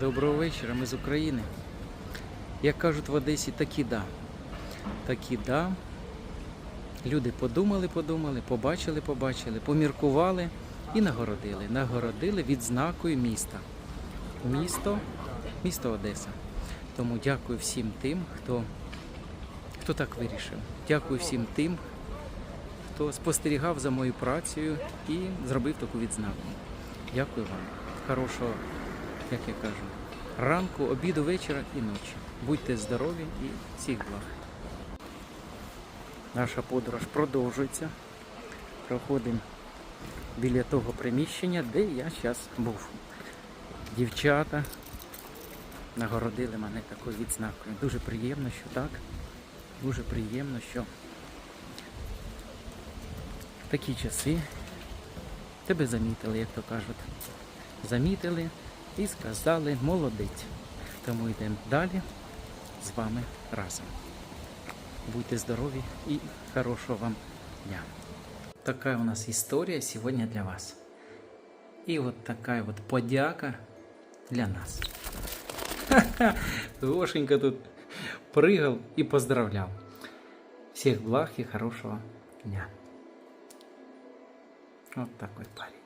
Доброго вечора, ми з України. Як кажуть в Одесі, такі да. Такі да. Люди подумали, подумали, побачили, побачили, поміркували і нагородили. Нагородили відзнакою міста. Місто, місто Одеса. Тому дякую всім тим, хто, хто так вирішив. Дякую всім тим, хто спостерігав за моєю працею і зробив таку відзнаку. Дякую вам. Хорошого, як я кажу, ранку, обіду, вечора і ночі. Будьте здорові і всіх благ. Наша подорож продовжується. Проходимо біля того приміщення, де я зараз був. Дівчата нагородили мене такою відзнакою. Дуже приємно, що так. Дуже приємно, що в такі часи тебе замітили, як то кажуть. Замітили і сказали молодець. Тому йдемо далі з вами разом. Будьте здорові і хорошого вам дня. Така у нас історія сьогодні для вас. І от така от подяка для нас. Ха-ха! Гошенька тут пригав і поздравляв. Всіх благ і хорошого дня. Вот такой парень.